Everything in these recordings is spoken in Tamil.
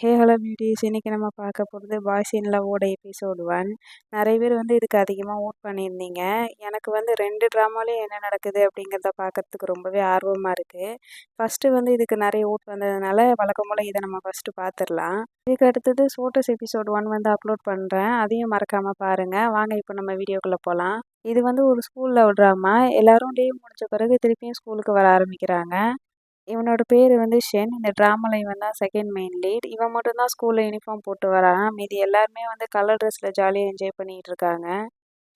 ஹே ஹலோ பியூட்டிஸ் இன்றைக்கி நம்ம பார்க்க போகிறது பாய்ஸ் இன் லவ்வோட எபிசோடு ஒன் நிறைய பேர் வந்து இதுக்கு அதிகமாக ஓட் பண்ணியிருந்தீங்க. எனக்கு வந்து ரெண்டு ட்ராமாலேயும் என்ன நடக்குது அப்படிங்கிறத பார்க்கறதுக்கு ரொம்பவே ஆர்வமாக இருக்குது ஃபஸ்ட்டு வந்து இதுக்கு நிறைய ஓட் வந்ததுனால வழக்கம் போல் இதை நம்ம ஃபஸ்ட்டு பார்த்துடலாம். இதுக்கு அடுத்தது சோட்டஸ் எபிசோட் ஒன் வந்து அப்லோட் பண்ணுறேன் அதையும் மறக்காமல் பாருங்கள் வாங்க இப்போ நம்ம வீடியோக்குள்ளே போகலாம் இது வந்து ஒரு ஸ்கூலில் ட்ராமா எல்லோரும் லீவ் முடிஞ்ச பிறகு திருப்பியும் ஸ்கூலுக்கு வர ஆரம்பிக்கிறாங்க. இவனோட பேர் வந்து ஷென். இந்த ட்ராமாவில் இவன் தான் செகண்ட் மெயின் லீட் இவன் மட்டும்தான் ஸ்கூலில் யூனிஃபார்ம் போட்டு வரான். மீதி எல்லாருமே வந்து கலர் ட்ரெஸ்ஸில் ஜாலியாக என்ஜாய் பண்ணிகிட்டு இருக்காங்க.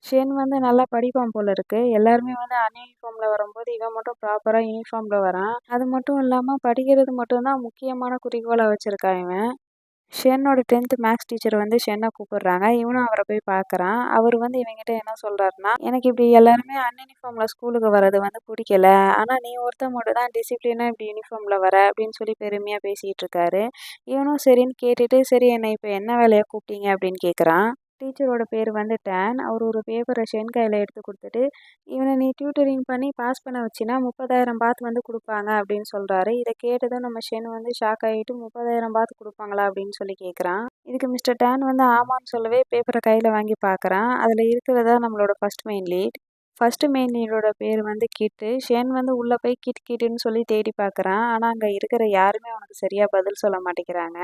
ஷென் வந்து நல்லா படிப்பான் போல இருக்குது எல்லாருமே வந்து அன்யூனிஃபார்மில் வரும்போது இவன் மட்டும் ப்ராப்பராக யூனிஃபார்மில் வரான். அது மட்டும் இல்லாமல் படிக்கிறது மட்டும்தான் முக்கியமான குறிக்கோளாக வச்சுருக்கான் இவன். ஷென்னோட டென்த்து மேக்ஸ் டீச்சர் வந்து ஷென்னை கூப்பிடுறாங்க. இவனும் அவரை போய் பார்க்குறான். அவர் வந்து இவங்கிட்ட என்ன சொல்கிறாருன்னா எனக்கு இப்படி எல்லாருமே அன்யூனிஃபார்மில் ஸ்கூலுக்கு வர்றது வந்து பிடிக்கல. ஆனால் நீ ஒருத்தன் மட்டும் தான் டிசிப்ளினாக இப்படி யூனிஃபார்மில் வர? அப்படின்னு சொல்லி பெருமையாக பேசிகிட்டு இருக்காரு. இவனும் சரின்னு கேட்டுட்டு சரி என்னை இப்போ என்ன வேலையை கூப்பிட்டீங்க? அப்படின்னு கேட்குறான் டீச்சரோட பேர் வந்து டேன் அவர் ஒரு பேப்பரை சென் கையில் எடுத்து கொடுத்துட்டு இவனை நீ டியூட்டரிங் பண்ணி பாஸ் பண்ண வச்சின்னா முப்பதாயிரம் பாத் வந்து கொடுப்பாங்க அப்படின்னு சொல்கிறாரு இதை கேட்டதும் நம்ம ஷென் வந்து ஷாக் ஆகிட்டு முப்பதாயிரம் பாத் கொடுப்பாங்களா? அப்படின்னு சொல்லி கேட்குறான் இதுக்கு மிஸ்டர் டேன் வந்து ஆமான்னு சொல்லவே பேப்பரை கையில் வாங்கி பார்க்குறான் அதில் இருக்கிறதா நம்மளோட first main lead first main லீடோட பேர் வந்து கிட்டு. ஷென் வந்து உள்ளே போய் கிட் கிட்டுன்னு சொல்லி தேடி பார்க்குறான் ஆனால் அங்கே இருக்கிற யாருமே அவனுக்கு சரியாக பதில் சொல்ல மாட்டேங்கிறாங்க.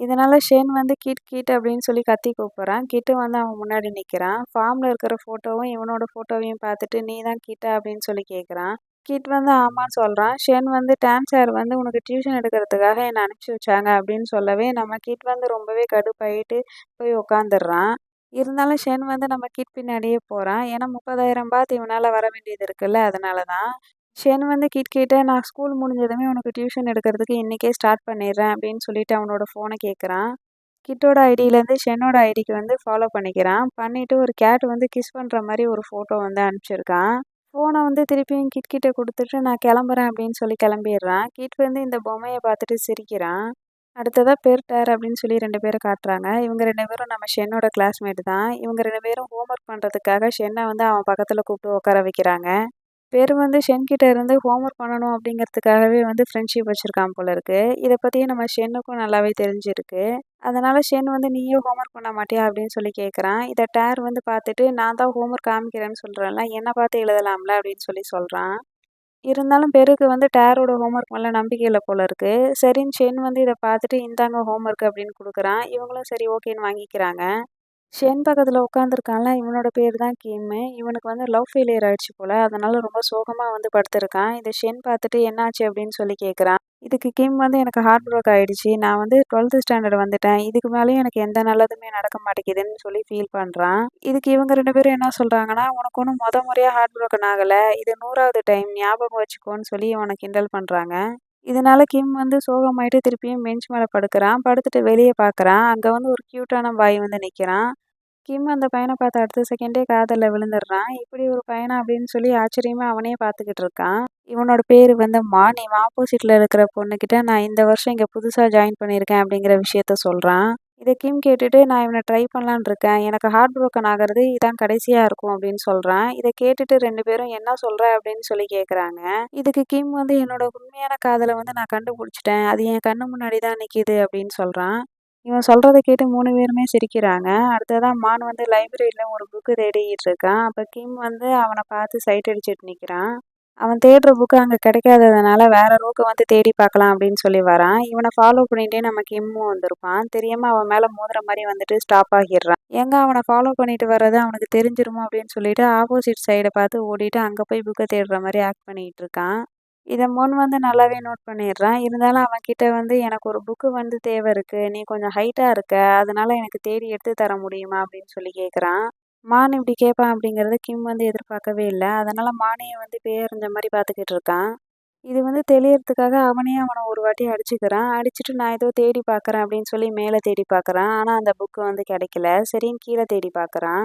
இதனால் ஷேன் வந்து கிட் கிட் அப்படின்னு சொல்லி கத்தி கூப்பிட்றான். கிட்டு வந்து அவன் முன்னாடி நிற்கிறான் ஃபார்மில் இருக்கிற ஃபோட்டோவும் இவனோட ஃபோட்டோவையும் பார்த்துட்டு நீ தான் கிட்ட? அப்படின்னு சொல்லி கேட்குறான் கிட் வந்து ஆமான்னு சொல்கிறான் ஷேன் வந்து டான்ஸ் சார் வந்து உனக்கு டியூஷன் எடுக்கிறதுக்காக என்னை அனுப்பிச்சி வச்சாங்க அப்படின்னு சொல்லவே நம்ம கிட் வந்து ரொம்பவே கடுப்பாயிட்டு போய் உட்காந்துடுறான் இருந்தாலும் ஷென் வந்து நம்ம கிட் பின்னாடியே போகிறான் ஏன்னா முப்பதாயிரம் பாத் இவனால் வர வேண்டியது இருக்குல்ல அதனால தான் ஷென் வந்து கிட் கிட்ட நான் ஸ்கூல் முடிஞ்சதுமே உனக்கு டியூஷன் எடுக்கிறதுக்கு இன்றைக்கே ஸ்டார்ட் பண்ணிடுறேன் அப்படின்னு சொல்லிட்டு அவனோட ஃபோனை கேட்குறான் கிட்டோட ஐடியிலேருந்து ஷென்னோட ஐடிக்கு வந்து ஃபாலோ பண்ணிக்கிறான். பண்ணிவிட்டு ஒரு கேட் வந்து கிஸ் பண்ணுற மாதிரி ஒரு ஃபோட்டோ வந்து அனுப்பிச்சிருக்கான். ஃபோனை வந்து திருப்பியும் கிட் கிட்ட கொடுத்துட்டு நான் கிளம்புறேன் அப்படின்னு சொல்லி கிளம்பிடுறான். கிட் வந்து இந்த பொம்மையை பார்த்துட்டு சிரிக்கிறான். அடுத்ததாக பெர்டர் அப்படின்னு சொல்லி ரெண்டு பேரை காட்டுறாங்க. இவங்க ரெண்டு பேரும் நம்ம ஷென்னோட கிளாஸ்மேட் தான். இவங்க ரெண்டு பேரும் ஹோம்ஒர்க் பண்ணுறதுக்காக ஷென்னை வந்து அவன் பக்கத்தில் கூப்பிட்டு உட்கார வைக்கிறாங்க. பேர் வந்து ஷென்கிட்ட இருந்து ஹோம் ஒர்க் பண்ணணும் அப்படிங்கிறதுக்காகவே வந்து ஃப்ரெண்ட்ஷிப் வச்சுருக்கான் போல இருக்குது இதை பற்றியே நம்ம ஷென்னுக்கும் நல்லாவே தெரிஞ்சிருக்கு. அதனால் ஷென் வந்து நீயும் ஹோம்ஒர்க் பண்ண மாட்டியா அப்படின்னு சொல்லி கேட்குறான் இதை டேர் வந்து பார்த்துட்டு நான் தான் ஹோம் ஒர்க் காமிக்கிறேன்னு சொல்கிறேன்ல என்னை பார்த்து எழுதலாம்ல அப்படின்னு சொல்லி சொல்கிறான் இருந்தாலும் பெருக்கு வந்து டேரோட ஹோம்ஒர்க் மேலே நம்பிக்கையில் போல இருக்குது சரின்னு ஷென் வந்து இதை பார்த்துட்டு இந்தாங்க ஹோம்ஒர்க் அப்படின்னு கொடுக்குறான். இவங்களும் சரி ஓகேன்னு வாங்கிக்கிறாங்க. ஷென் பக்கத்தில் உட்காந்துருக்கான்ல இவனோட பேர் தான் கிம்மு. இவனுக்கு வந்து லவ் ஃபெயிலியர் ஆயிடுச்சு போல் அதனால் ரொம்ப சோகமாக வந்து படுத்திருக்கான். இதை ஷென் பார்த்துட்டு என்னாச்சு அப்படின்னு சொல்லி கேட்குறான் இதுக்கு கிம் வந்து எனக்கு ஹார்ட் ஒர்க் ஆகிடுச்சு நான் வந்து டுவெல்த்து ஸ்டாண்டர்ட் வந்துட்டேன். இதுக்கு மேலேயும் எனக்கு எந்த நல்லதுமே நடக்க மாட்டேங்குதுன்னு சொல்லி ஃபீல் பண்ணுறான் இதுக்கு இவங்க ரெண்டு பேரும் என்ன சொல்கிறாங்கன்னா உனக்கு ஒன்றும் மொத முறையாக ஹார்ட் ஒர்க்கன் ஆகலை. இது நூறாவது டைம் ஞாபகம் வச்சுக்கோன்னு சொல்லி இவனை கிண்டல் பண்ணுறாங்க இதனால கிம் வந்து சோகமாயிட்டு திருப்பியும் பெஞ்ச் மேலே படுக்கிறான். படுத்துட்டு வெளியே பார்க்குறான் அங்கே வந்து ஒரு க்யூட்டான பாய் வந்து நிற்கிறான் கிம் அந்த பையனை பார்த்து அடுத்த செகண்டே காதலில் விழுந்துடுறான். இப்படி ஒரு பையனா அப்படின்னு சொல்லி ஆச்சரியமாக அவனே பார்த்துக்கிட்டு இருக்கான். இவனோட பேர் வந்து மா நீ ஆப்போசிட்டில் இருக்கிற பொண்ணுக்கிட்ட நான் இந்த வருஷம் இங்கே புதுசாக ஜாயின் பண்ணியிருக்கேன் அப்படிங்கிற விஷயத்த சொல்கிறான் இதை கிம் கேட்டுட்டு நான் இவனை ட்ரை பண்ணலான் இருக்கேன். எனக்கு ஹார்ட் ப்ரோக்கன் ஆகிறது இதான் கடைசியாக இருக்கும் அப்படின்னு சொல்கிறான் இதை கேட்டுட்டு ரெண்டு பேரும் என்ன சொல்கிற அப்படின்னு சொல்லி கேட்குறாங்க இதுக்கு கிம் வந்து என்னோட உண்மையான காதலை வந்து நான் கண்டுபிடிச்சிட்டேன். அது என் கண்ணு முன்னாடி தான் நிற்கிது அப்படின்னு சொல்கிறான் இவன் சொல்கிறத கேட்டு மூணு பேருமே சிரிக்கிறாங்க. அடுத்ததான் மான் வந்து லைப்ரரியில் ஒரு புக்கு தேடிக்கிட்டு இருக்கான். அப்போ கிம் வந்து அவனை பார்த்து சைட் அடிச்சுட்டு நிற்கிறான் அவன் தேடுற புக்கு அங்கே கிடைக்காததுனால வேற ரூக்கு வந்து தேடி பார்க்கலாம் அப்படின்னு சொல்லி வரான். இவனை ஃபாலோ பண்ணிகிட்டே நம்ம கிம்மும் வந்திருப்பான். தெரியாமல் அவன் மேலே மோதுற மாதிரி வந்துட்டு ஸ்டாப் ஆகிடுறான். எங்கே அவனை ஃபாலோ பண்ணிட்டு வர்றது அவனுக்கு தெரிஞ்சிருமோ அப்படின்னு சொல்லிட்டு ஆப்போசிட் சைடை பார்த்து ஓடிட்டு அங்கே போய் புக்கை தேடுற மாதிரி ஆக்ட் பண்ணிகிட்டு இருக்கான். இதை முன் வந்து நல்லாவே நோட் பண்ணிடுறான். இருந்தாலும் அவன்கிட்ட வந்து எனக்கு ஒரு புக்கு வந்து தேவை இருக்குது நீ கொஞ்சம் ஹைட்டாக இருக்க. அதனால் எனக்கு தேடி எடுத்து தர முடியுமா? அப்படின்னு சொல்லி கேட்குறான் மான் இப்படி கேட்பான் அப்படிங்கிறது கிம் வந்து எதிர்பார்க்கவே இல்லை. அதனால் மானையை வந்து பேரஞ்ச மாதிரி பார்த்துக்கிட்டு இருக்கான். இது வந்து தெளியறதுக்காக அவனே அவனை ஒரு வாட்டி அடிச்சுக்கிறான். அடிச்சுட்டு நான் ஏதோ தேடி பார்க்குறேன் அப்படின்னு சொல்லி மேலே தேடி பார்க்குறான் ஆனால் அந்த புக்கு வந்து கிடைக்கல. சரின்னு கீழே தேடி பார்க்குறான்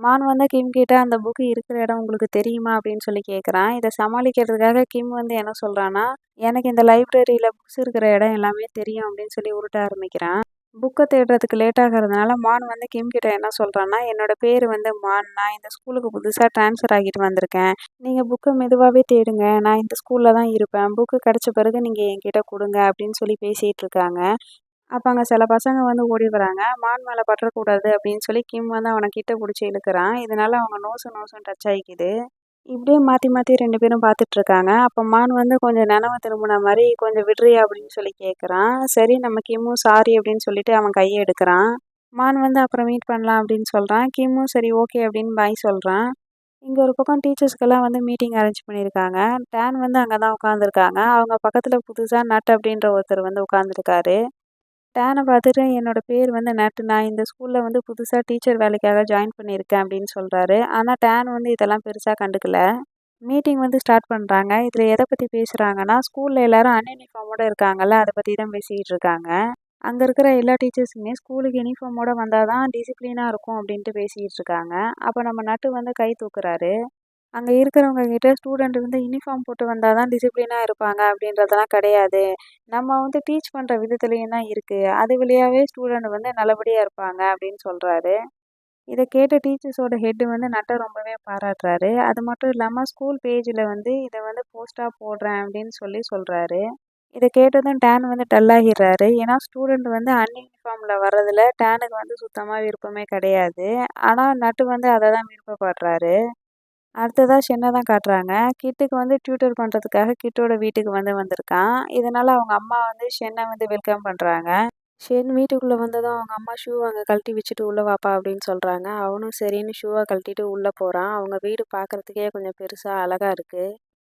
மான் வந்து கிம் கிட்ட அந்த புக்கு இருக்கிற இடம் உங்களுக்கு தெரியுமா அப்படின்னு சொல்லி கேட்குறான் இதை சமாளிக்கிறதுக்காக கிம் வந்து என்ன சொல்கிறான்னா எனக்கு இந்த லைப்ரரியில் புக்ஸ் இருக்கிற இடம் எல்லாமே தெரியும் அப்படின்னு சொல்லி உருட்ட ஆரம்பிக்கிறான். புக்கை தேடுறதுக்கு லேட் ஆகிறதுனால மான் வந்து கிம் கிட்ட என்ன சொல்கிறான்னா என்னோட பேர் வந்து மான். நான் இந்த ஸ்கூலுக்கு புதுசாக ட்ரான்ஸ்ஃபர் ஆகிட்டு வந்திருக்கேன். நீங்கள் புக்கை மெதுவாகவே தேடுங்க. நான் இந்த ஸ்கூலில் தான் இருப்பேன். புக்கு கிடச்ச பிறகு நீங்கள் என்கிட்ட கொடுங்க அப்படின்னு சொல்லி பேசிகிட்டு இருக்காங்க. அப்போ அங்கே சில பசங்க வந்து ஓடி வராங்க. மான் மேலே பற்றக்கூடாது அப்படின்னு சொல்லி கிம் வந்து அவனை கிட்ட பிடிச்சி இழுக்கிறான். இதனால அவங்க நோசு நோசும் டச் ஆகிக்குது. இப்படியே மாற்றி மாற்றி ரெண்டு பேரும் பார்த்துட்ருக்காங்க அப்போ மான் வந்து கொஞ்சம் நினைவு திரும்பின மாதிரி கொஞ்சம் விடுறியா அப்படின்னு சொல்லி கேட்குறான் சரி நம்ம கிம்மும் சாரி அப்படின்னு சொல்லிட்டு அவன் கையை எடுக்கிறான். மான் வந்து அப்புறம் மீட் பண்ணலாம் அப்படின்னு சொல்கிறான் கிம்மும் சரி ஓகே அப்படின்னு பாய் சொல்கிறான் இங்கே ஒரு பக்கம் டீச்சர்ஸ்க்கெல்லாம் வந்து மீட்டிங் அரேஞ்ச் பண்ணியிருக்காங்க. டேன் வந்து அங்கே தான் உட்காந்துருக்காங்க அவங்க பக்கத்தில் புதுசாக நட் அப்படின்ற ஒருத்தர் வந்து உட்காந்துருக்காரு டேனை பார்த்துட்டு என்னோடய பேர் வந்து நட்டு நான் இந்த ஸ்கூலில் வந்து புதுசாக டீச்சர் வேலைக்காக ஜாயின் பண்ணியிருக்கேன் அப்படின்னு சொல்கிறாரு ஆனால் டேன் வந்து இதெல்லாம் பெருசாக கண்டுக்கல. மீட்டிங் வந்து ஸ்டார்ட் பண்ணுறாங்க இதில் எதை பற்றி பேசுகிறாங்கன்னா ஸ்கூலில் எல்லோரும் அன்யூனிஃபார்மோடு இருக்காங்கல்ல அதை பற்றி தான் பேசிக்கிட்டு இருக்காங்க. அங்கே இருக்கிற எல்லா டீச்சர்ஸுமே ஸ்கூலுக்கு யூனிஃபார்மோடு வந்தால் தான் டிசிப்ளினாக இருக்கும் அப்படின்ட்டு பேசிக்கிட்டு இருக்காங்க. அப்போ நம்ம நட்டு வந்து கை தூக்குறாரு. அங்கே இருக்கிறவங்க கிட்ட ஸ்டூடெண்ட் வந்து யூனிஃபார்ம் போட்டு வந்தால் தான் டிசிப்ளினாக இருப்பாங்க அப்படின்றதெல்லாம் கிடையாது. நம்ம வந்து டீச் பண்ணுற விதத்துலேயும் தான் இருக்குது அது வழியாகவே ஸ்டூடெண்ட் வந்து நல்லபடியாக இருப்பாங்க அப்படின்னு சொல்கிறாரு இதை கேட்ட டீச்சர்ஸோட ஹெட்டு வந்து நட்டை ரொம்பவே பாராட்டுறாரு. அது மட்டும் இல்லாமல் ஸ்கூல் பேஜில் வந்து இதை வந்து போஸ்ட்டாக போடுறேன் அப்படின்னு சொல்லி சொல்கிறாரு இதை கேட்டதும் டேன் வந்து டல்லாகிடுறாரு. ஏன்னா ஸ்டூடெண்ட் வந்து அன்யூனிஃபார்மில் வர்றதில் டேனுக்கு வந்து சுத்தமாக விருப்பமே கிடையாது. ஆனால் நட்டு வந்து அதை தான் விருப்பப்படுறாரு. அடுத்ததாக சென்னை தான் காட்டுறாங்க. கிட்டுக்கு வந்து டியூட்டர் பண்ணுறதுக்காக கிட்டோட வீட்டுக்கு வந்து வந்திருக்கான். இதனால் அவங்க அம்மா வந்து ஷென்னை வந்து வெல்கம் பண்ணுறாங்க ஷென் வீட்டுக்குள்ளே வந்ததும் அவங்க அம்மா ஷூ அங்கே கழட்டி வச்சுட்டு உள்ளே வாப்பா அப்படின்னு சொல்கிறாங்க அவனும் சரின்னு ஷூவை கழட்டிட்டு உள்ளே போகிறான் அவங்க வீடு பார்க்குறதுக்கே கொஞ்சம் பெருசாக அழகாக இருக்குது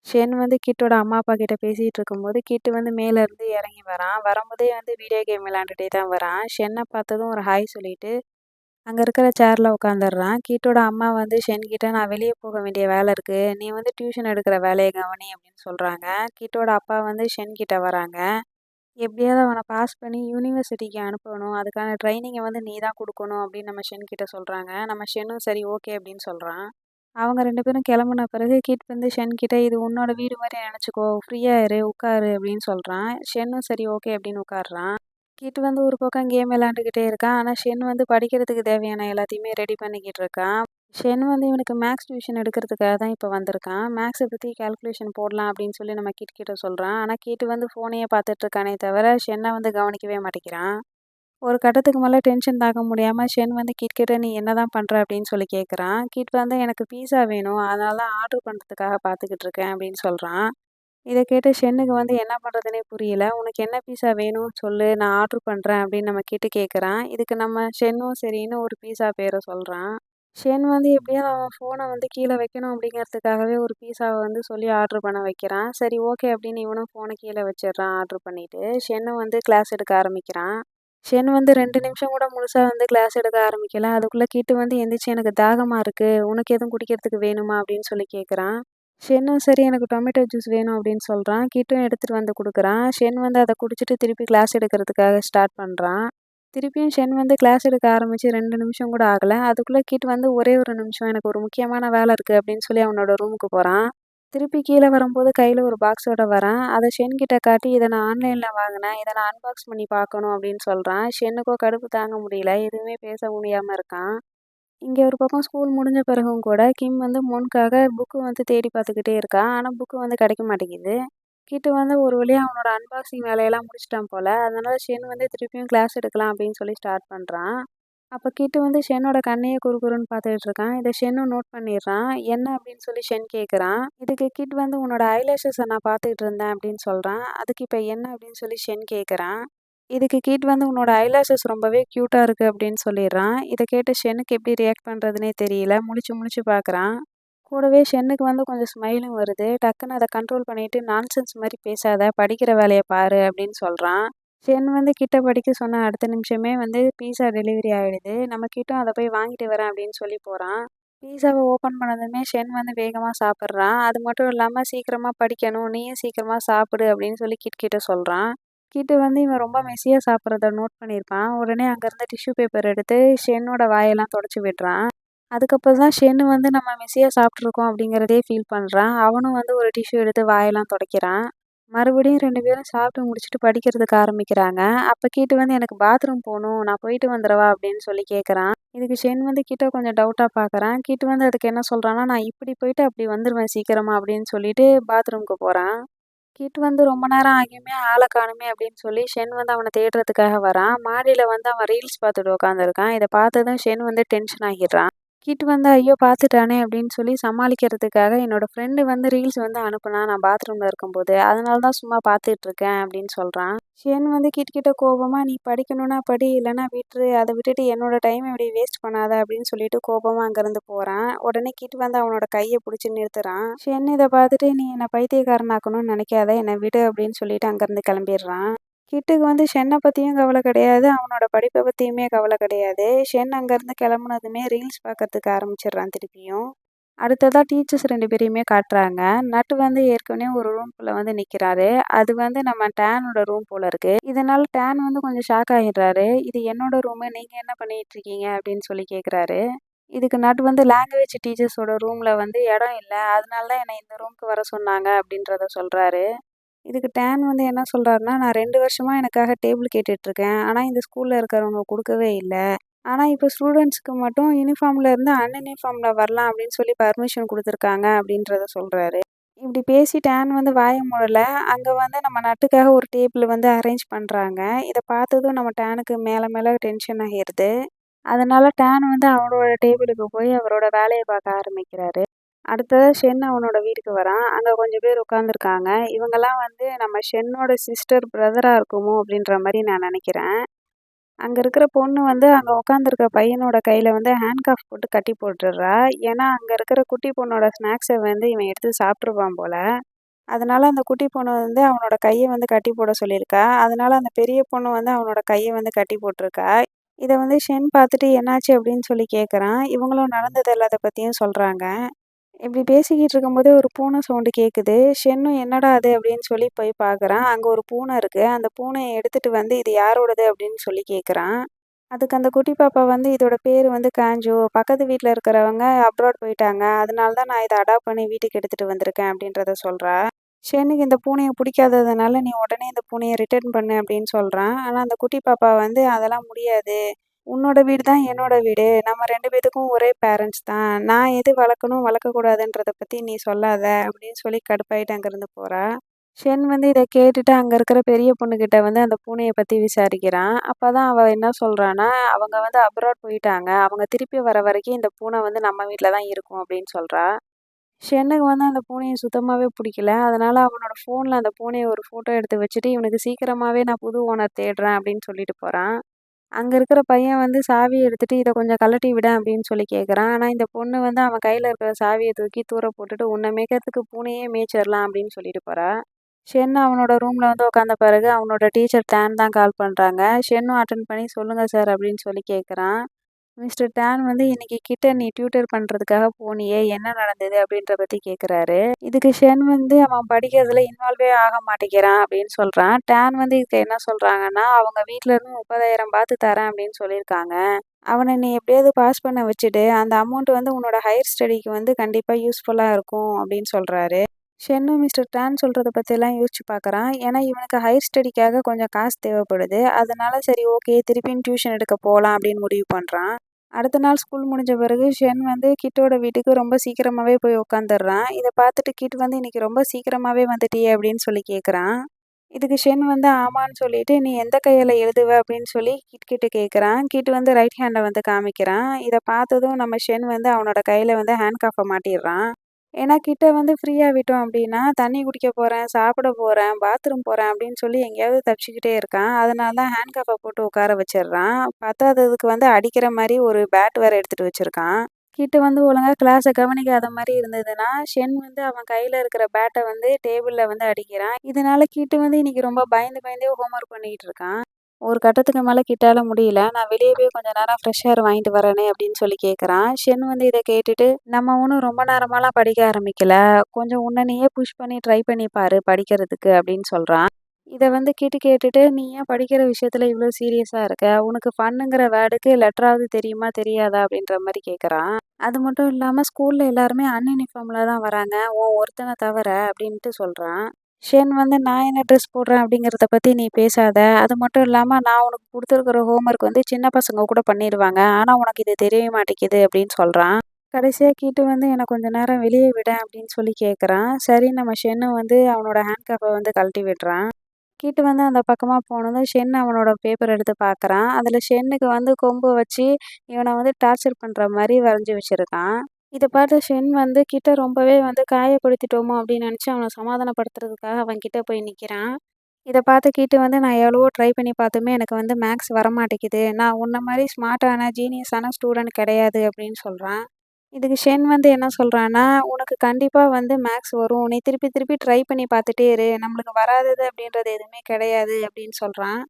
ஷென் வந்து கிட்டோட அம்மா அப்பா கிட்ட பேசிகிட்டு இருக்கும்போது கிட்டு வந்து மேலேருந்து இறங்கி வரான். வரும்போதே வந்து வீடியோ கேம் விளாண்டுட்டே தான் வரான். ஷென்னை பார்த்ததும் ஒரு ஹாய் சொல்லிவிட்டு அங்கே இருக்கிற சேரில் உட்காந்துடுறான் கீட்டோட அம்மா வந்து ஷென்கிட்ட நான் வெளியே போக வேண்டிய வேலை இருக்குது நீ வந்து டியூஷன் எடுக்கிற வேலையை கவனி அப்படின்னு சொல்கிறாங்க கீட்டோட அப்பா வந்து ஷென்கிட்ட வராங்க. எப்படியாவது அவனை பாஸ் பண்ணி யூனிவர்சிட்டிக்கு அனுப்பணும். அதுக்கான ட்ரைனிங்கை வந்து நீ தான் கொடுக்கணும் அப்படின்னு நம்ம ஷென்கிட்ட சொல்கிறாங்க நம்ம ஷென்னும் சரி ஓகே அப்படின்னு சொல்கிறான் அவங்க ரெண்டு பேரும் கிளம்புன பிறகு கிட் வந்து ஷென்கிட்ட இது உன்னோட வீடு மாதிரி நினச்சிக்கோ. ஃப்ரீயாக இரு உட்காரு அப்படின்னு சொல்கிறான் ஷென்னும் சரி ஓகே அப்படின்னு உட்காடுறான் கிட் வந்து ஒரு பக்கம் கேம் விளாண்டுக்கிட்டே இருக்கான். ஆனால் ஷென் வந்து படிக்கிறதுக்கு தேவையான எல்லாத்தையுமே ரெடி பண்ணிக்கிட்டு இருக்கான். ஷென் வந்து இவனுக்கு மேக்ஸ் டியூஷன் எடுக்கிறதுக்காக தான் இப்போ வந்திருக்கான். மேக்ஸை பற்றி கால்குலேஷன் போடலாம் அப்படின்னு சொல்லி நம்ம கிட் கிட்ட சொல்கிறான் ஆனால் கிட் வந்து ஃபோனையே பார்த்துட்ருக்கானே தவிர ஷென்னை வந்து கவனிக்கவே மாட்டேங்கிறான். ஒரு கட்டத்துக்கு மேலே டென்ஷன் தாக்க முடியாமல் ஷென் வந்து கிட் கிட்ட நீ என்ன தான் பண்ணுற அப்படின்னு சொல்லி கேட்குறான் கிட் வந்து எனக்கு பீஸா வேணும். அதனால தான் ஆர்டர் பண்ணுறதுக்காக பார்த்துக்கிட்டு இருக்கேன் அப்படின்னு சொல்கிறான் இதை கேட்டு ஷென்னுக்கு வந்து என்ன பண்ணுறதுனே புரியல. உனக்கு என்ன பீஸா வேணும் சொல்லு நான் ஆர்ட்ரு பண்ணுறேன் அப்படின்னு நம்ம கிட்ட கேட்குறான் இதுக்கு நம்ம ஷென்னும் சரின்னு ஒரு பீஸா பேரை சொல்கிறான் ஷென் வந்து எப்படியும் அவன் ஃபோனை வந்து கீழே வைக்கணும் அப்படிங்கிறதுக்காகவே ஒரு பீஸாவை வந்து சொல்லி ஆர்ட்ரு பண்ண வைக்கிறான். சரி ஓகே அப்படின்னு இவனும் ஃபோனை கீழே வச்சிடுறான் ஆர்ட்ரு பண்ணிவிட்டு ஷென்னும் வந்து கிளாஸ் எடுக்க ஆரம்பிக்கிறான். ஷென் வந்து ரெண்டு நிமிஷம் கூட முழுசாக வந்து கிளாஸ் எடுக்க ஆரம்பிக்கல. அதுக்குள்ளே கிட்டு வந்து எந்திரிச்சு எனக்கு தாகமாக இருக்குது உனக்கு எதுவும் குடிக்கிறதுக்கு வேணுமா? அப்படின்னு சொல்லி கேட்குறான் ஷென்னும் சரி எனக்கு டொமேட்டோ ஜூஸ் வேணும் அப்படின்னு சொல்கிறான் கிட்டும் எடுத்துகிட்டு வந்து கொடுக்குறான். ஷென் வந்து அதை குடிச்சிட்டு திருப்பி கிளாஸ் எடுக்கிறதுக்காக ஸ்டார்ட் பண்ணுறான் திருப்பியும் ஷென் வந்து கிளாஸ் எடுக்க ஆரம்பித்து ரெண்டு நிமிஷம் கூட ஆகலை. அதுக்குள்ளே கிட் வந்து ஒரே ஒரு நிமிஷம் எனக்கு ஒரு முக்கியமான வேலை இருக்குது அப்படின்னு சொல்லி அவனோட ரூமுக்கு போகிறான் திருப்பி கீழே வரும்போது கையில் ஒரு பாக்ஸோட வரேன். அதை ஷென் கிட்ட காட்டி இதை நான் ஆன்லைனில் வாங்கினேன். இதை நான் அன்பாக்ஸ் பண்ணி பார்க்கணும் அப்படின்னு சொல்கிறான் ஷென்னுக்கோ கடுப்பு தாங்க முடியல. எதுவுமே பேச முடியாமல் இருக்கான். இங்கே ஒரு பக்கம் ஸ்கூல் முடிஞ்ச பிறகும் கூட கிம் வந்து முன்காக புக்கு வந்து தேடி பார்த்துக்கிட்டே இருக்கான் ஆனால் புக்கு வந்து கிடைக்க மாட்டேங்குது. கிட்டு வந்து ஒரு வழியாக அவனோட அன்பாக்சிங் வேலையெல்லாம் முடிச்சிட்டான் போல். அதனால் ஷென் வந்து திருப்பியும் கிளாஸ் எடுக்கலாம் அப்படின்னு சொல்லி ஸ்டார்ட் பண்ணுறான் அப்போ கிட்டு வந்து ஷென்னோட கண்ணையே குறுகுறுன்னு பார்த்துட்டு இருக்கான். இதை ஷென்னும் நோட் பண்ணிடுறான். என்ன அப்படின்னு சொல்லி ஷென் கேட்குறான் இதுக்கு கிட் வந்து உன்னோட ஐலேஷஸை நான் பார்த்துக்கிட்டு இருந்தேன் அப்படின்னு சொல்கிறான் அதுக்கு இப்போ என்ன அப்படின்னு சொல்லி ஷென் கேட்குறான் இதுக்கு கிட் வந்து உன்னோட ஐலாஷஸ் ரொம்பவே க்யூட்டாக இருக்குது அப்படின்னு சொல்லிடுறான். இதை கேட்டு ஷென்னுக்கு எப்படி ரியாக்ட் பண்ணுறதுனே தெரியல. முழிச்சு முழிச்சு பார்க்குறான். கூடவே ஷென்னுக்கு வந்து கொஞ்சம் ஸ்மைலும் வருது. டக்குன்னு அதை கண்ட்ரோல் பண்ணிவிட்டு நான்சென்ஸ் மாதிரி பேசாத படிக்கிற வேலையை பாரு அப்படின்னு சொல்கிறான் ஷென் வந்து கிட்ட படிக்க சொன்ன அடுத்த நிமிஷமே வந்து பீஸா டெலிவரி ஆகிடுது நம்ம கிட்டும் அதை போய் வாங்கிட்டு வரேன் அப்படின்னு சொல்லி போகிறான் பீஸாவை ஓப்பன் பண்ணதுமே ஷென் வந்து வேகமாக சாப்பிட்றான். அது மட்டும் இல்லாமல் சீக்கிரமாக படிக்கணும். நீயும் சீக்கிரமாக சாப்பிடு அப்படின்னு சொல்லி கிட் கிட்ட சொல்கிறான் கிட்டு வந்து இவன் ரொம்ப மெஸ்ஸியாக சாப்பிட்றத நோட் பண்ணியிருப்பான் உடனே அங்கேருந்து டிஷ்யூ பேப்பர் எடுத்து ஷென்னோட வாயெல்லாம் தொடச்சி விடுறான். அதுக்கப்புறம் தான் ஷென்னு வந்து நம்ம மெஸ்ஸியாக சாப்பிட்ருக்கோம் அப்படிங்கிறதே ஃபீல் பண்ணுறான் அவனும் வந்து ஒரு டிஷ்யூ எடுத்து வாயெல்லாம் துடைக்கிறான். மறுபடியும் ரெண்டு பேரும் சாப்பிட்டு முடிச்சுட்டு படிக்கிறதுக்கு ஆரம்பிக்கிறாங்க. அப்போ கீட்டு வந்து எனக்கு பாத்ரூம் போகணும் நான் போயிட்டு வந்துடவா அப்படின்னு சொல்லி கேட்குறான் இதுக்கு ஷென் வந்து கிட்ட கொஞ்சம் டவுட்டாக பார்க்குறான் கிட்ட வந்து அதுக்கு என்ன சொல்கிறான்னா நான் இப்படி போயிட்டு அப்படி வந்துடுவேன் சீக்கிரமா அப்படின்னு சொல்லிட்டு பாத்ரூமுக்கு போகிறான் கிட் வந்து ரொம்ப நேரம் ஆகியுமே ஆளை காணுமே அப்படின்னு சொல்லி ஷென் வந்து அவனை தேடுறதுக்காக வரான். மாடியில் வந்து அவன் ரீல்ஸ் பார்த்துட்டு உட்காந்துருக்கான் இதை பார்த்ததும் ஷென் வந்து டென்ஷன் ஆகிடுறான். கிட் வந்து ஐயோ பார்த்துட்டானே அப்படின்னு சொல்லி சமாளிக்கிறதுக்காக என்னோடய ஃப்ரெண்டு வந்து ரீல்ஸ் வந்து அனுப்புனா நான் பாத்ரூமில் இருக்கும்போது அதனால தான் சும்மா பார்த்துட்ருக்கேன் அப்படின்னு சொல்கிறான் ஷென் வந்து கிட்ட கிட்ட கோபமாக நீ படிக்கணும்னா படி இல்லைனா விட்டுரு அதை விட்டுட்டு என்னோடய டைம் இப்படி வேஸ்ட் பண்ணாத அப்படின்னு சொல்லிட்டு கோபமாக அங்கேருந்து போகிறான் உடனே கிட் வந்து அவனோட கையை பிடிச்சி நிறுத்துறான். ஷென் இதை பார்த்துட்டு நீ என்னை பைத்தியக்காரனாக்கணும்னு நினைக்காத என்னை விடு அப்படின்னு சொல்லிட்டு அங்கேருந்து கிளம்பிடுறான். கிட்டுக்கு வந்து ஷென்னை பற்றியும் கவலை கிடையாது. அவனோட படிப்பை பற்றியுமே கவலை கிடையாது. ஷென் அங்கேருந்து கிளம்புனதுமே ரீல்ஸ் பார்க்கறதுக்கு ஆரம்பிச்சிடுறான் திருப்பியும். அடுத்ததாக டீச்சர்ஸ் ரெண்டு பேரையுமே காட்டுறாங்க. நட்டு வந்து ஏற்கனவே ஒரு ரூம்குள்ளே வந்து நிற்கிறாரு அது வந்து நம்ம டேனோட ரூம் போல் இருக்குது இதனால் டேன் வந்து கொஞ்சம் ஷாக் ஆகிடுறாரு இது என்னோட ரூமு நீங்கள் என்ன பண்ணிகிட்டு இருக்கீங்க அப்படின்னு சொல்லி கேட்குறாரு இதுக்கு நட் வந்து லாங்குவேஜ் டீச்சர்ஸோட ரூமில் வந்து இடம் இல்லை. அதனால தான் என்னை இந்த ரூமுக்கு வர சொன்னாங்க அப்படின்றத சொல்கிறாரு இதுக்கு டேன் வந்து என்ன சொல்கிறாருன்னா நான் ரெண்டு வருஷமாக எனக்காக டேபிள் கேட்டுட்ருக்கேன். ஆனால் இந்த ஸ்கூலில் இருக்கிறவங்க கொடுக்கவே இல்லை. ஆனால் இப்போ ஸ்டூடெண்ட்ஸ்க்கு மட்டும் யூனிஃபார்மில் இருந்து அன்யூனிஃபார்மில் வரலாம் அப்படின்னு சொல்லி பர்மிஷன் கொடுத்துருக்காங்க அப்படின்றத சொல்கிறாரு இப்படி பேசி டேன் வந்து வாய மூடல. அங்கே வந்து நம்ம நட்டுக்காக ஒரு டேபிள் வந்து அரேஞ்ச் பண்ணுறாங்க இதை பார்த்ததும் நம்ம டேனுக்கு மேலே மேலே டென்ஷன் ஆகிடுது அதனால டேன் வந்து அவரோட டேபிளுக்கு போய் அவரோட வேலையை பார்க்க ஆரம்பிக்கிறாரு. அடுத்ததாக ஷென் அவனோட வீட்டுக்கு வரான். அங்கே கொஞ்சம் பேர் உட்காந்துருக்காங்க இவங்கெல்லாம் வந்து நம்ம ஷென்னோட சிஸ்டர் பிரதராக இருக்குமோ அப்படின்ற மாதிரி நான் நினைக்கிறேன். அங்கே இருக்கிற பொண்ணு வந்து அங்கே உட்காந்துருக்க பையனோட கையில் வந்து ஹேண்ட்காஃப் போட்டு கட்டி போட்டுடுறா. ஏன்னா அங்கே இருக்கிற குட்டி பொண்ணோட ஸ்நாக்ஸை வந்து இவன் எடுத்து சாப்பிட்ருப்பான் போல். அதனால் அந்த குட்டி பொண்ணு வந்து அவனோட கையை வந்து கட்டி போட சொல்லியிருக்கா. அதனால் அந்த பெரிய பொண்ணு வந்து அவனோட கையை வந்து கட்டி போட்டிருக்கா. இதை வந்து ஷென் பார்த்துட்டு என்னாச்சு அப்படின்னு சொல்லி கேட்குறான் இவங்களும் நடந்தது எல்லாத்த பற்றியும் சொல்கிறாங்க இப்படி பேசிக்கிட்டு இருக்கும்போதே ஒரு பூனை சவுண்டு கேட்குது ஷென்னும் என்னடா அது? அப்படின்னு சொல்லி போய் பார்க்குறான் அங்கே ஒரு பூனை இருக்குது அந்த பூனையை எடுத்துகிட்டு வந்து இது யாரோடது? அப்படின்னு சொல்லி கேட்குறான் அதுக்கு அந்த குட்டி பாப்பா வந்து இதோட பேர் வந்து காஞ்சோ. பக்கத்து வீட்டில் இருக்கிறவங்க அப்ராட் போயிட்டாங்க. அதனால தான் நான் இதை அடாப்ட் பண்ணி வீட்டுக்கு எடுத்துகிட்டு வந்திருக்கேன் அப்படின்றத சொல்கிறா ஷென்னுக்கு இந்த பூனையை பிடிக்காததுனால நீ உடனே இந்த பூனையை ரிட்டர்ன் பண்ணு அப்படின்னு சொல்கிறான் ஆனால் அந்த குட்டி பாப்பா வந்து அதெல்லாம் முடியாது. உன்னோட வீடு தான் என்னோட வீடு. நம்ம ரெண்டு பேத்துக்கும் ஒரே பேரண்ட்ஸ் தான். நான் எது வளர்க்கணும் வளர்க்கக்கூடாதுன்றத பற்றி நீ சொல்லாத அப்படின்னு சொல்லி கடுப்பாயிட்டு அங்கேருந்து போகிறா ஷென் வந்து இதை கேட்டுட்டு அங்கே இருக்கிற பெரிய பொண்ணுக்கிட்ட வந்து அந்த பூனையை பற்றி விசாரிக்கிறான். அப்போ தான் அவள் என்ன சொல்கிறான்னா அவங்க வந்து அப்ராட் போயிட்டாங்க. அவங்க திருப்பி வர வரைக்கும் இந்த பூனை வந்து நம்ம வீட்டில் தான் இருக்கும் அப்படின்னு சொல்கிறா ஷென்னுக்கு வந்து அந்த பூனையை சுத்தமாகவே பிடிக்கல. அதனால் அவனோட ஃபோனில் அந்த பூனையை ஒரு ஃபோட்டோ எடுத்து வச்சுட்டு இவனுக்கு சீக்கிரமாகவே நான் புது ஓனர் தேடுறேன் அப்படின்னு சொல்லிட்டு போகிறான் அங்கே இருக்கிற பையன் வந்து சாவியை எடுத்துகிட்டு இதை கொஞ்சம் கழட்டி விட அப்படின்னு சொல்லி கேட்குறான் ஆனால் இந்த பொண்ணு வந்து அவன் கையில் இருக்கிற சாவியை தூக்கி தூர போட்டுட்டு உன்னை மேய்க்கிறதுக்கு பூனையே மேய்ச்சிடலாம் அப்படின்னு சொல்லிட்டு போகிறா ஷென் அவனோட ரூமில் வந்து உட்காந்த பிறகு அவனோட டீச்சர் டேன் தான் கால் பண்ணுறாங்க ஷென்னும் அட்டன் பண்ணி சொல்லுங்கள் சார் அப்படின்னு சொல்லி கேட்குறான் மிஸ்டர் டேன் வந்து இன்னைக்கு கிட்ட நீ டியூட்டர் பண்ணுறதுக்காக போனியே என்ன நடந்தது அப்படின்ற பற்றி கேட்குறாரு இதுக்கு ஷென் வந்து அவன் படிக்கிறதுல இன்வால்வே ஆக மாட்டேங்கிறான் அப்படின்னு சொல்கிறான் டேன் வந்து இதுக்கு என்ன சொல்கிறாங்கன்னா அவங்க வீட்டிலேருந்து முப்பதாயிரம் பார்த்து தரேன் அப்படின்னு சொல்லியிருக்காங்க. அவனை நீ எப்படியாவது பாஸ் பண்ண வச்சுட்டு அந்த அமௌண்ட் வந்து உன்னோட ஹையர் ஸ்டடிக்கு வந்து கண்டிப்பாக யூஸ்ஃபுல்லாக இருக்கும் அப்படின்னு சொல்கிறாரு ஷென்னு மிஸ்டர் டான் சொல்கிறத பற்றியெல்லாம் யோசிச்சு பார்க்குறான் ஏன்னா இவனுக்கு ஹையர் ஸ்டடிக்காக கொஞ்சம் காசு தேவைப்படுது. அதனால சரி ஓகே திருப்பியும் டியூஷன் எடுக்க போகலாம் அப்படின்னு முடிவு பண்ணுறான் அடுத்த நாள் ஸ்கூல் முடிஞ்ச பிறகு ஷென் வந்து கிட்டோட வீட்டுக்கு ரொம்ப சீக்கிரமாகவே போய் உட்காந்துடுறான் இதை பார்த்துட்டு கிட் வந்து இன்றைக்கி ரொம்ப சீக்கிரமாகவே வந்துட்டியே அப்படின்னு சொல்லி கேட்குறான் இதுக்கு ஷென் வந்து ஆமான்னு சொல்லிட்டு நீ எந்த கையில் எழுதுவ? அப்படின்னு சொல்லி கிட் கிட்ட கேட்குறான் கிட் வந்து ரைட் ஹேண்டை வந்து காமிக்கிறான். இதை பார்த்ததும் நம்ம ஷென் வந்து அவனோட கையில் வந்து ஹேண்ட் காஃபை மாட்டிடுறான். ஏன்னா கிட்ட வந்து ஃப்ரீயாக விட்டோம் அப்படின்னா தண்ணி குடிக்க போகிறேன் சாப்பிட போகிறேன் பாத்ரூம் போகிறேன் அப்படின்னு சொல்லி எங்கேயாவது தப்பிச்சிக்கிட்டே இருக்கான். அதனால தான் ஹேண்ட் கப்பை போட்டு உட்கார வச்சிடுறான். பத்தாததுக்கு வந்து அடிக்கிற மாதிரி ஒரு பேட் வேறு எடுத்துகிட்டு வச்சுருக்கான். கிட்ட வந்து ஒழுங்காக கிளாஸை கவனிக்காத மாதிரி இருந்ததுன்னா ஷென் வந்து அவன் கையில் இருக்கிற பேட்டை வந்து டேபிளில் வந்து அடிக்கிறான். இதனால கிட்டு வந்து இன்னைக்கு ரொம்ப பயந்து பயந்தே ஹோம்ஒர்க் பண்ணிக்கிட்டு இருக்கான். ஒரு கட்டத்துக்கு மேலே கிட்டால முடியல. நான் வெளியே போய் கொஞ்சம் நேரம் ஃப்ரெஷ் ஏர் வாங்கிட்டு வரேனே அப்படின்னு சொல்லி கேட்குறான் ஷென் வந்து இதை கேட்டுட்டு நம்ம ஒன்றும் ரொம்ப நேரமாலாம் படிக்க ஆரம்பிக்கல. கொஞ்சம் உன்னனையே புஷ் பண்ணி ட்ரை பண்ணி பாரு படிக்கிறதுக்கு அப்படின்னு சொல்கிறான் இதை வந்து கிட்டு கேட்டுட்டு நீ ஏன் படிக்கிற விஷயத்தில் இவ்வளோ சீரியஸாக இருக்க? உனக்கு ஃபன்னுங்கிற வேர்டுக்கு லெட்டராவது தெரியுமா தெரியாதா? அப்படின்ற மாதிரி கேட்குறான் அது மட்டும் இல்லாமல் ஸ்கூலில் எல்லாருமே அன்யூனிஃபார்மில் தான் வராங்க. உன் ஒருத்தனை தவிர அப்படின்ட்டு சொல்கிறான் ஷேன் வந்து நான் என்ன ட்ரெஸ் போடுறேன் அப்படிங்கிறத பற்றி நீ பேசாத. அது மட்டும் இல்லாமல் நான் உனக்கு கொடுத்துருக்குற ஹோம்ஒர்க் வந்து சின்ன பசங்க கூட பண்ணிடுவாங்க ஆனால் உனக்கு இது தெரிய மாட்டேங்குது அப்படின்னு சொல்கிறான் கடைசியாக கீட்டு வந்து என்னை கொஞ்ச நேரம் வெளியே விட அப்படின்னு சொல்லி கேட்குறான் சரி நம்ம ஷென்னு வந்து அவனோட ஹேண்ட் கேப்பை வந்து கழட்டி விடுறான். கீட்டு வந்து அந்த பக்கமாக போனதும் ஷென் அவனோட பேப்பர் எடுத்து பார்க்குறான் அதில் ஷென்னுக்கு வந்து கொம்பு வச்சு இவனை வந்து டார்ச்சர் பண்ணுற மாதிரி வரைஞ்சி வச்சுருக்கான். இதை பார்த்த ஷென் வந்து கிட்ட ரொம்பவே வந்து காயப்படுத்திட்டோமோ? அப்படின்னு நினச்சி அவனை சமாதானப்படுத்துறதுக்காக அவன் கிட்ட போய் நிற்கிறான் இதை பார்த்து கீட்டு வந்து நான் எவ்வளவோ ட்ரை பண்ணி பார்த்துமே எனக்கு வந்து மேக்ஸ் வரமாட்டேங்குது. நான் உன்ன மாதிரி ஸ்மார்ட்டான ஜீனியஸான ஸ்டூடெண்ட் கிடையாது அப்படின்னு சொல்கிறான் இதுக்கு ஷென் வந்து என்ன சொல்கிறான்னா உனக்கு கண்டிப்பாக வந்து மேக்ஸ் வரும். நீ திருப்பி திருப்பி ட்ரை பண்ணி பார்த்துட்டே இரு. நம்மளுக்கு வராதது அப்படின்றது எதுவுமே கிடையாது அப்படின்னு சொல்கிறான்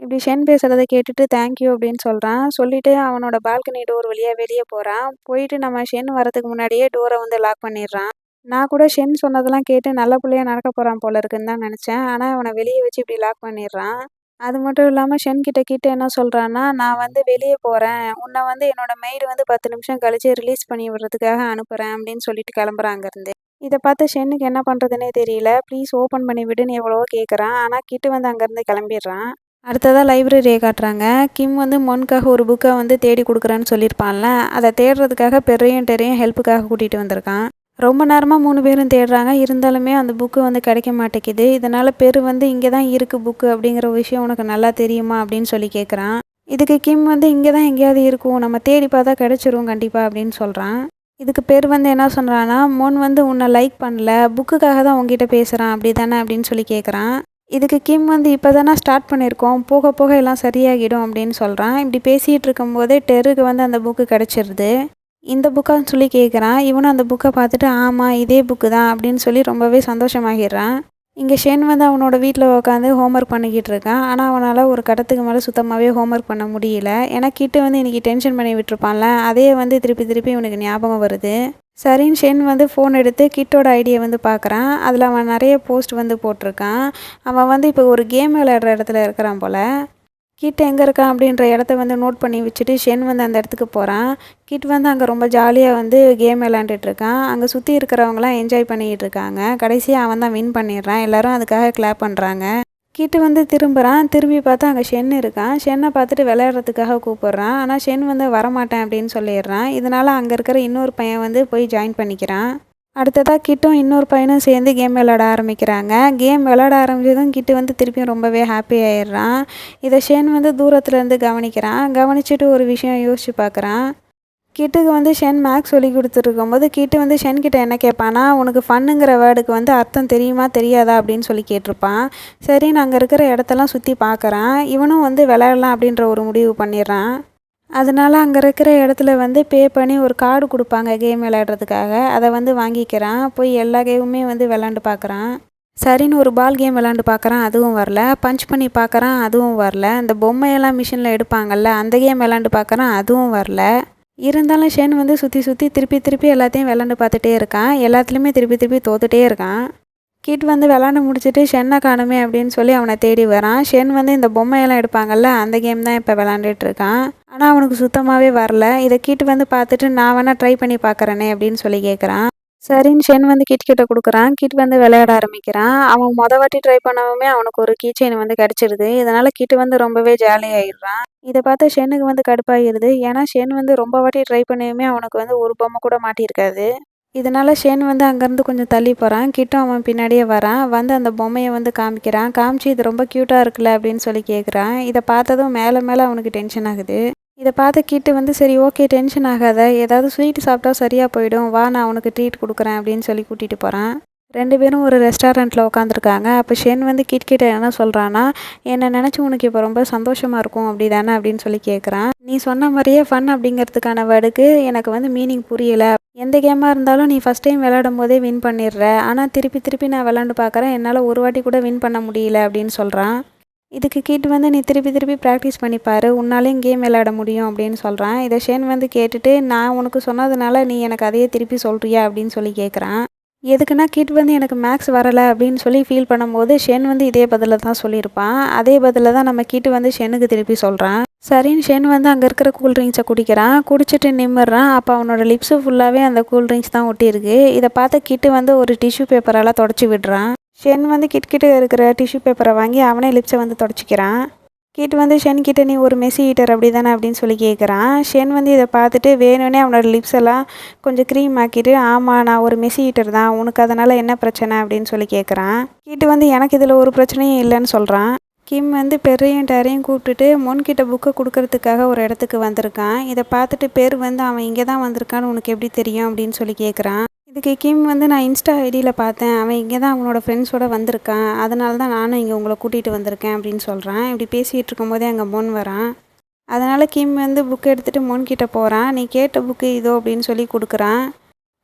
இப்படி ஷென் பேசுகிறத கேட்டுட்டு தேங்க்யூ அப்படின்னு சொல்கிறான் சொல்லிவிட்டு அவனோட பால்கனி டோர் வழியாக வெளியே போகிறான் போயிட்டு நம்ம ஷென் வரதுக்கு முன்னாடியே டோரை வந்து லாக் பண்ணிடுறான். நான் கூட ஷென் சொன்னதெல்லாம் கேட்டு நல்ல பிள்ளையா நடக்க போகிறான் போல இருக்குன்னு தான் நினச்சேன். ஆனால் அவனை வெளியே வச்சு இப்படி லாக் பண்ணிடுறான். அது மட்டும் இல்லாமல் ஷென் கிட்ட கிட்ட என்ன சொல்கிறான்னா நான் வந்து வெளியே போகிறேன் உன்னை வந்து என்னோட மெய்டு வந்து பத்து நிமிஷம் கழித்து ரிலீஸ் பண்ணி விடுறதுக்காக அனுப்புகிறேன் அப்படின்னு சொல்லிட்டு கிளம்புறான் அங்கேருந்து. இதை பார்த்து ஷென்னுக்கு என்ன பண்ணுறதுனே தெரியல. ப்ளீஸ் ஓப்பன் பண்ணி விடுன்னு எவ்வளவோ கேட்குறான் ஆனால் கிட்டு வந்து அங்கேருந்து கிளம்பிடுறான். அடுத்ததாக லைப்ரரியை காட்டுறாங்க. கிம் வந்து மொன்காக ஒரு புக்கை வந்து தேடி கொடுக்குறேன்னு சொல்லியிருப்பான்ல. அதை தேடுறதுக்காக பெரியும் டெரையும் ஹெல்ப்புக்காக கூட்டிகிட்டு வந்திருக்கான். ரொம்ப நேரமாக மூணு பேரும் தேடுறாங்க. இருந்தாலுமே அந்த புக்கு வந்து கிடைக்க மாட்டேங்குது. இதனால் பெரு வந்து இங்கே தான் இருக்குது புக்கு அப்படிங்கிற விஷயம் உனக்கு நல்லா தெரியுமா அப்படின்னு சொல்லி கேட்குறான் இதுக்கு கிம் வந்து இங்கே தான் எங்கேயாவது இருக்கும். நம்ம தேடி பார்த்தா கிடச்சிரும் கண்டிப்பாக அப்படின்னு சொல்கிறான் இதுக்கு பேர் வந்து என்ன சொல்கிறான்னா மோன் வந்து உன்னை லைக் பண்ணல. புக்குக்காக தான் உங்ககிட்ட பேசுகிறான் அப்படி தானே அப்படின்னு சொல்லி கேட்குறான் இதுக்கு கிம் வந்து இப்போ தானே ஸ்டார்ட் பண்ணியிருக்கோம் போக போக எல்லாம் சரியாகிடும் அப்படின்னு சொல்கிறான் இப்படி பேசிகிட்டு இருக்கும்போதே டெருக்கு வந்து அந்த புக்கு கிடச்சிருது. இந்த புக்கான்னு சொல்லி கேட்குறான் இவனும் அந்த புக்கை பார்த்துட்டு ஆமாம் இதே புக்கு தான் அப்படின்னு சொல்லி ரொம்பவே சந்தோஷமாகிடுறான். இங்கே ஷென் வந்து அவனோட வீட்டில் உட்காந்து ஹோம்ஒர்க் பண்ணிக்கிட்டு இருக்கான். ஆனால் அவனால் ஒரு கட்டத்துக்கு மேலே சுத்தமாகவே ஹோம்ஒர்க் பண்ண முடியல. ஏன்னா கிட்டு வந்து இன்றைக்கி டென்ஷன் பண்ணி விட்டுருப்பான்ல. அதே வந்து திருப்பி திருப்பி இவனுக்கு ஞாபகம் வருது. சரின்னு ஷென் வந்து ஃபோன் எடுத்து கிட்டோட ஐடியை வந்து பார்க்குறான். அதில் அவன் நிறைய போஸ்ட் வந்து போட்டிருக்கான். அவன் வந்து இப்போ ஒரு கேம் விளையாடுற இடத்துல இருக்கிறான் போல். கிட் எங்கே இருக்கான் அப்படின்ற இடத்த வந்து நோட் பண்ணி வச்சுட்டு ஷென் வந்து அந்த இடத்துக்கு போகிறான் கிட் வந்து அங்கே ரொம்ப ஜாலியாக வந்து கேம் விளாண்டுட்ருக்கான் அங்கே சுற்றி இருக்கிறவங்களாம் என்ஜாய் பண்ணிக்கிட்டு இருக்காங்க. கடைசியாக அவன் தான் வின் பண்ணிடுறான். எல்லோரும் அதுக்காக கிளாப் பண்ணுறாங்க கிட்டு வந்து திரும்புகிறான் திரும்பி பார்த்தா அங்கே ஷென் இருக்கான். ஷென்னை பார்த்துட்டு விளையாடுறதுக்காக கூப்பிட்றான். ஆனால் ஷென் வந்து வரமாட்டேன் அப்படின்னு சொல்லிடுறான். இதனால் அங்கே இருக்கிற இன்னொரு பையன் வந்து போய் ஜாயின் பண்ணிக்கிறான். அடுத்ததாக கிட்டும் இன்னொரு பையனும் சேர்ந்து கேம் விளாட ஆரம்பிக்கிறாங்க. கேம் விளாட ஆரம்பிச்சதும் கிட்டு வந்து திருப்பியும் ரொம்பவே ஹாப்பி ஆயிடுறான். இதை ஷென் வந்து தூரத்துலேருந்து கவனிக்கிறான். கவனிச்சுட்டு ஒரு விஷயம் யோசிச்சு பார்க்குறான். கிட்டுக்கு வந்து ஷென் மேக்ஸ் சொல்லி கொடுத்துருக்கும்போது கிட்டு வந்து ஷென் கிட்ட என்ன கேட்பானா உனக்கு ஃபன்னுங்கிற வேர்டுக்கு வந்து அர்த்தம் தெரியுமா தெரியாதா? அப்படின்னு சொல்லி கேட்டிருப்பான். சரி நாங்கள் அங்கே இருக்கிற இடத்தெல்லாம் சுற்றி பார்க்குறான். இவனும் வந்து விளையாடலாம் அப்படின்ற ஒரு முடிவு பண்ணிடுறான். அதனால அங்கே இருக்கிற இடத்துல வந்து பே பண்ணி ஒரு கார்டு கொடுப்பாங்க கேம் விளையாடுறதுக்காக. அதை வந்து வாங்கிக்கிறான். போய் எல்லா கேமுமே வந்து விளாண்டு பார்க்குறான். சரின்னு ஒரு பால் கேம் விளாண்டு பார்க்குறான். அதுவும் வரல. பஞ்ச் பண்ணி பார்க்குறான். அதுவும் வரல. இந்த பொம்மையெல்லாம் மிஷினில் எடுப்பாங்கள்ல அந்த கேம் விளாண்டு பார்க்குறான். அதுவும் வரல. இருந்தாலும் ஷென் வந்து சுற்றி சுற்றி திருப்பி திருப்பி எல்லாத்தையும் விளாண்டு பார்த்துட்டே இருக்கான். எல்லாத்துலேயுமே திருப்பி திருப்பி தோத்துட்டே இருக்கான். கிட் வந்து விளாண்டு முடிச்சுட்டு ஷென்னை காணுமே அப்படின்னு சொல்லி அவனை தேடி வரான். ஷென் வந்து இந்த பொம்மையெல்லாம் எடுப்பாங்கல்ல அந்த கேம் தான் இப்போ விளாண்டுட்டு இருக்கான். ஆனால் அவனுக்கு சுத்தமாகவே வரல. இதை கிட் வந்து பார்த்துட்டு நான் வேணால் ட்ரை பண்ணி பார்க்குறேனே அப்படின்னு சொல்லி கேட்குறான் சரின்னு ஷென் வந்து கிட் கிட்ட கொடுக்குறான். கிட் வந்து விளையாட ஆரம்பிக்கிறான். அவன் மொத வாட்டி ட்ரை பண்ணவுமே அவனுக்கு ஒரு கீச்சைன் வந்து கிடச்சிருது. இதனால் கிட் வந்து ரொம்பவே ஜாலியாகிடுறான் இதை பார்த்து ஷென்னுக்கு வந்து கடுப்பாகிடுது ஏன்னா ஷென் வந்து ரொம்ப வாட்டி ட்ரை பண்ணியுமே அவனுக்கு வந்து ஒரு பொம்மை கூட மாட்டியிருக்காது. இதனால் ஷேன் வந்து அங்கேருந்து கொஞ்சம் தள்ளி போகிறான் கிட்டும் அவன் பின்னாடியே வரான். வந்து அந்த பொம்மையை வந்து காமிக்கிறான். காமிச்சு இது ரொம்ப க்யூட்டாக இருக்குல்ல? அப்படின்னு சொல்லி கேட்குறான் இதை பார்த்ததும் மேலே மேலே அவனுக்கு டென்ஷன் ஆகுது. இதை பார்த்து கிட்டு வந்து சரி ஓகே டென்ஷன் ஆகாத. ஏதாவது ஸ்வீட் சாப்பிட்டா சரியாக போயிடும். வா நான் அவனுக்கு ட்ரீட் கொடுக்குறேன் அப்படின்னு சொல்லி கூட்டிகிட்டு போகிறான் ரெண்டு பேரும் ஒரு ரெஸ்டாரண்ட்டில் உட்காந்துருக்காங்க அப்போ ஷென் வந்து கிட் கிட்ட என்ன சொல்கிறான்னா என்னை நினச்சி உனக்கு இப்போ ரொம்ப சந்தோஷமாக இருக்கும். அப்படி தானே அப்படின்னு சொல்லி கேட்குறான் நீ சொன்ன மாதிரியே ஃபன் அப்படிங்கிறதுக்கான வேர்டுக்கு எனக்கு வந்து மீனிங் புரியலை. எந்த கேமாக இருந்தாலும் நீ ஃபஸ்ட் டைம் விளையாடும் போதே வின் பண்ணிடுற. ஆனால் திருப்பி திருப்பி நான் விளாண்டு பார்க்குறேன். என்னால் ஒரு வாட்டி கூட வின் பண்ண முடியல அப்படின்னு சொல்கிறான் இதுக்கு கிட் வந்து நீ திருப்பி திருப்பி ப்ராக்டிஸ் பண்ணிப்பாரு உன்னாலையும் கேம் விளையாட முடியும் அப்படின்னு சொல்கிறான் இதை ஷேன் வந்து கேட்டுட்டு நான் உனக்கு சொன்னதுனால நீ எனக்கு அதையே திருப்பி சொல்கிறியா அப்படின்னு சொல்லி கேட்குறான் எதுக்குன்னா கிட் வந்து எனக்கு மேக்ஸ் வரலை அப்படின்னு சொல்லி ஃபீல் பண்ணும்போது ஷென் வந்து இதே பதிலில் தான் சொல்லியிருப்பான். அதே பதிலில் தான் நம்ம கிட் வந்து ஷெனுக்கு திருப்பி சொல்கிறான் சரின்னு ஷென் வந்து அங்கே இருக்கிற கூல்ட்ரிங்க்ஸை குடிக்கிறான். குடிச்சிட்டு நிம்மிடுறான் அப்போ அவனோட லிப்ஸு ஃபுல்லாகவே அந்த கூல்ட்ரிங்க்ஸ் தான் ஒட்டியிருக்கு. இதை பார்த்து கிட்டு வந்து ஒரு டிஷ்யூ பேப்பரால் தொடச்சி விடுறான். ஷென் வந்து கிட் கிட்ட இருக்கிற டிஷ்யூ பேப்பரை வாங்கி அவனே லிப்ஸை வந்து தொடச்சிக்கிறான். கிட் வந்து ஷென் கிட்ட நீ ஒரு மெஸ்ஸி ஹீட்டர் அப்படி தானே அப்படின்னு சொல்லி கேட்குறான் ஷென் வந்து இதை பார்த்துட்டு வேணும்னே அவனோட லிப்ஸ் எல்லாம் கொஞ்சம் க்ரீம் ஆக்கிட்டு ஆமாம் நான் ஒரு மெஸ்ஸி ஹீட்டர் தான். உனக்கு அதனால் என்ன பிரச்சனை? அப்படின்னு சொல்லி கேட்குறான் கிட் வந்து எனக்கு இதில் ஒரு பிரச்சனையும் இல்லைன்னு சொல்கிறான் கிம் வந்து பெர்ரையும் டேரையும் கூப்பிட்டுட்டு முன்கிட்ட புக்கை கொடுக்கறதுக்காக ஒரு இடத்துக்கு வந்திருக்கான். இதை பார்த்துட்டு பேர் வந்து அவன் இங்கே தான் வந்திருக்கான்னு உனக்கு எப்படி தெரியும்? அப்படின்னு சொல்லி கேட்குறான் இதுக்கு கிம் வந்து நான் இன்ஸ்டா ஐடியில் பார்த்தேன். அவன் இங்கே தான் அவனோட ஃப்ரெண்ட்ஸோட வந்திருக்கான். அதனால தான் நானும் இங்கே உங்களை கூட்டிகிட்டு வந்திருக்கேன் அப்படின்னு சொல்கிறான் இப்படி பேசிகிட்டு இருக்கும்போதே அங்கே மொன் வரான். அதனால் கிம் வந்து புக் எடுத்துகிட்டு மொன் கிட்ட போகிறான் நீ கேட்ட புக்கு இதோ அப்படின்னு சொல்லி கொடுக்குறான்.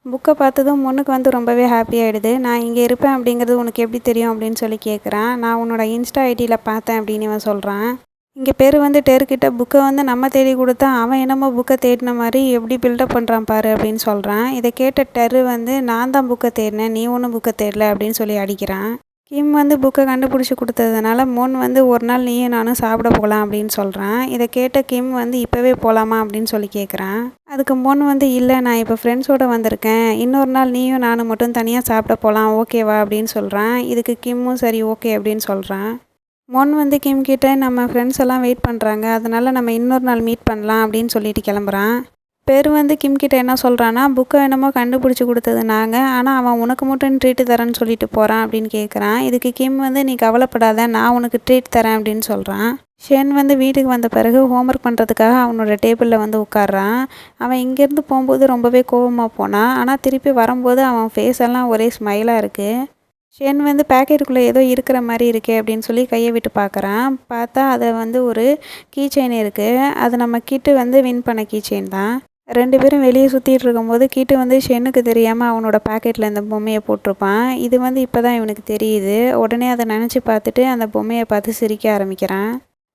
புக்கை பார்த்ததும் முன்னுக்கு வந்து ரொம்பவே ஹாப்பி ஆகிடுது நான் இங்கே இருப்பேன் அப்படிங்கிறது உனக்கு எப்படி தெரியும் அப்படின்னு சொல்லி கேட்குறான் நான் உன்னோட இன்ஸ்டா ஐடியில் பார்த்தேன் அப்படின்னு இவன் சொல்கிறான் இங்கே பேர் வந்து டெருக்கிட்ட புக்கை வந்து நம்ம தேடி கொடுத்தா அவன் என்னமோ புக்கை தேடின மாதிரி எப்படி பில்டப் பண்ணுறான் பாரு அப்படின்னு சொல்கிறான் இதை கேட்ட டெரு வந்து நான் தான் புக்கை தேடினேன் நீ ஒன்றும் புக்கை தேடல அப்படின்னு சொல்லி அடிக்கிறான். கிம் வந்து புக்கை கண்டுபிடிச்சி கொடுத்ததுனால மோன் வந்து ஒரு நாள் நீயும் நானும் சாப்பிட போகலாம் அப்படின்னு சொல்கிறான் இதை கேட்ட கிம் வந்து இப்போவே போகலாமா அப்படின்னு சொல்லி கேட்குறான் அதுக்கு மோன் வந்து இல்லை நான் இப்போ ஃப்ரெண்ட்ஸோடு வந்திருக்கேன். இன்னொரு நாள் நீயும் நானும் மட்டும் தனியாக சாப்பிட போகலாம் ஓகேவா? அப்படின்னு சொல்கிறான் இதுக்கு கிம்மும் சரி ஓகே அப்படின்னு சொல்கிறான் மொன் வந்து கிம் கிட்ட நம்ம ஃப்ரெண்ட்ஸ் எல்லாம் வெயிட் பண்ணுறாங்க அதனால் நம்ம இன்னொரு நாள் மீட் பண்ணலாம் அப்படின்னு சொல்லிட்டு கிளம்புறான். பேர் வந்து கிம் கிட்ட என்ன சொல்கிறான்னா புக்கை என்னமோ கண்டுபிடிச்சி கொடுத்தது நாங்கள் ஆனால் அவன் உனக்கு மட்டும் ட்ரீட்டு தரேன்னு சொல்லிட்டு போகிறான் அப்படின்னு கேட்குறான் இதுக்கு கிம் வந்து நீ கவலைப்படாத நான் உனக்கு ட்ரீட் தரேன் அப்படின்னு சொல்கிறான் ஷென் வந்து வீட்டுக்கு வந்த பிறகு ஹோம்ஒர்க் பண்ணுறதுக்காக அவனோட டேபிளில் வந்து உட்காடுறான் அவன் இங்கேருந்து போகும்போது ரொம்பவே கோபமாக போனான். ஆனால் திருப்பி வரும்போது அவன் ஃபேஸ் எல்லாம் ஒரே ஸ்மைலாக இருக்குது ஷென் வந்து பேக்கெட்டுக்குள்ளே ஏதோ இருக்கிற மாதிரி இருக்கே அப்படின்னு சொல்லி கையை விட்டு பார்க்குறான். பார்த்தா அதை வந்து ஒரு கீ செயின் இருக்குது அது நம்ம கிட்டு வந்து வின் பண்ண கீ செயின் தான். ரெண்டு பேரும் வெளியே சுற்றிட்டு இருக்கும்போது கிட்டு வந்து ஷென்னுக்கு தெரியாமல் அவனோட பாக்கெட்டில் இந்த பொம்மையை போட்டிருப்பான். இது வந்து இப்போ தான் இவனுக்கு தெரியுது. உடனே அதை நினச்சி பார்த்துட்டு அந்த பொம்மையை பார்த்து சிரிக்க ஆரம்பிக்கிறான்.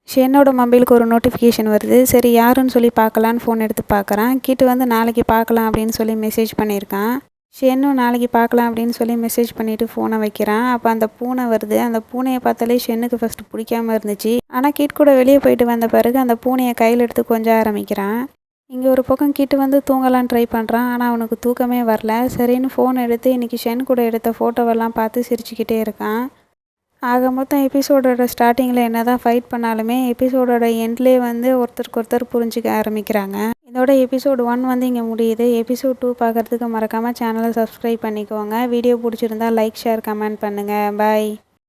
ஷென்னோட மொபைலுக்கு ஒரு நோட்டிஃபிகேஷன் வருது. சரி யாருன்னு சொல்லி பார்க்கலான்னு ஃபோன் எடுத்து பார்க்குறான். கிட்டு வந்து நாளைக்கு பார்க்கலாம் அப்படின்னு சொல்லி மெசேஜ் பண்ணியிருக்கான். ஷென்னும் நாளைக்கு பார்க்கலாம் அப்படின்னு சொல்லி மெசேஜ் பண்ணிவிட்டு ஃபோனை வைக்கிறான். அப்போ அந்த பூனை வருது. அந்த பூனையை பார்த்தாலே ஷென்னுக்கு ஃபஸ்ட்டு பிடிக்காம இருந்துச்சு. ஆனால் கிட் கூட வெளியே போயிட்டு வந்த பிறகு அந்த பூனையை கையில் எடுத்து கொஞ்சம் ஆரம்பிக்கிறான். இங்கே ஒரு பக்கம் கிட்டு வந்து தூங்கலாம் ட்ரை பண்ணுறான் ஆனால் அவனுக்கு தூக்கமே வரல. சரின்னு ஃபோன் எடுத்து இன்றைக்கி ஷென் கூட எடுத்த ஃபோட்டோவெல்லாம் பார்த்து சிரிச்சுக்கிட்டே இருக்கான். ஆக மொத்தம் எபிசோடோட ஸ்டார்டிங்கில் என்ன தான் ஃபைட் பண்ணாலுமே எபிசோடோட எண்ட்லேயே வந்து ஒருத்தருக்கு ஒருத்தர் புரிஞ்சுக்க ஆரம்பிக்கிறாங்க. இதோட எபிசோட் ஒன் வந்து இங்கே முடியுது. எபிசோட் டூ பார்க்குறதுக்கு மறக்காமல் சேனலை சப்ஸ்கிரைப் பண்ணிக்கோங்க. வீடியோ பிடிச்சிருந்தா லைக் ஷேர் கமெண்ட் பண்ணுங்கள் பாய்